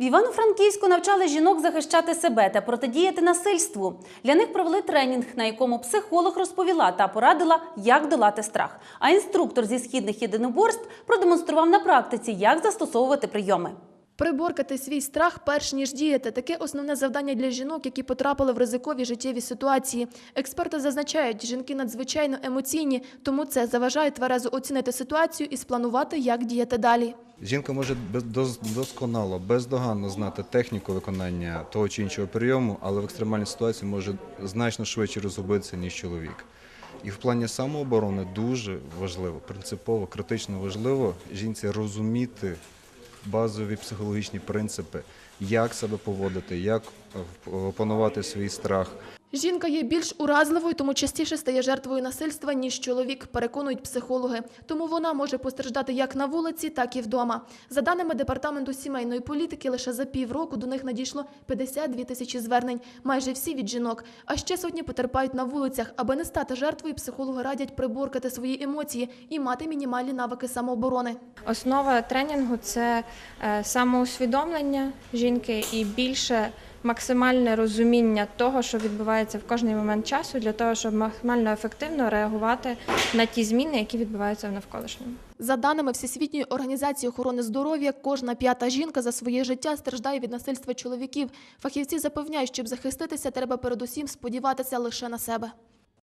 В Івано-Франківську навчали жінок захищати себе та протидіяти насильству. Для них провели тренінг, на якому психолог розповіла та порадила, як долати страх. А інструктор зі східних єдиноборств продемонстрував на практиці, як застосовувати прийоми. Приборкати свій страх перш ніж діяти таке основне завдання для жінок, які потрапили в ризикові життєві ситуації. Експерти зазначають, жінки надзвичайно емоційні, тому це заважає тверезо оцінити ситуацію і спланувати, як діяти далі. Жінка може досконало, бездоганно знати техніку виконання того чи іншого прийому, але в екстремальній ситуації може значно швидше розгубитися, ніж чоловік. І в плані самооборони дуже важливо, принципово, критично важливо жінці розуміти базові психологічні принципи, як себе поводити, як е, опанувати свій страх. Жінка є більш уразливою, тому частіше стає жертвою насильства, ніж чоловік, переконують психологи. Тому вона може постраждати як на вулиці, так і вдома. За даними департаменту сімейної політики, лише за півроку до них надійшло 52 тисячі звернень, майже всі від жінок. А ще сотні потерпають на вулицях. Аби не стати жертвою, психологи радять приборкати свої емоції і мати мінімальні навики самооборони. Основа тренінгу це е, самоусвідомлення жінки і більше максимальне розуміння того, що відбувається в кожний момент часу, для того, щоб максимально ефективно реагувати на ті зміни, які відбуваються в навколишньому. За даними Всесвітньої організації охорони здоров'я, кожна п'ята жінка за своє життя страждає від насильства чоловіків. Фахівці запевняють, щоб захиститися, треба передусім сподіватися лише на себе.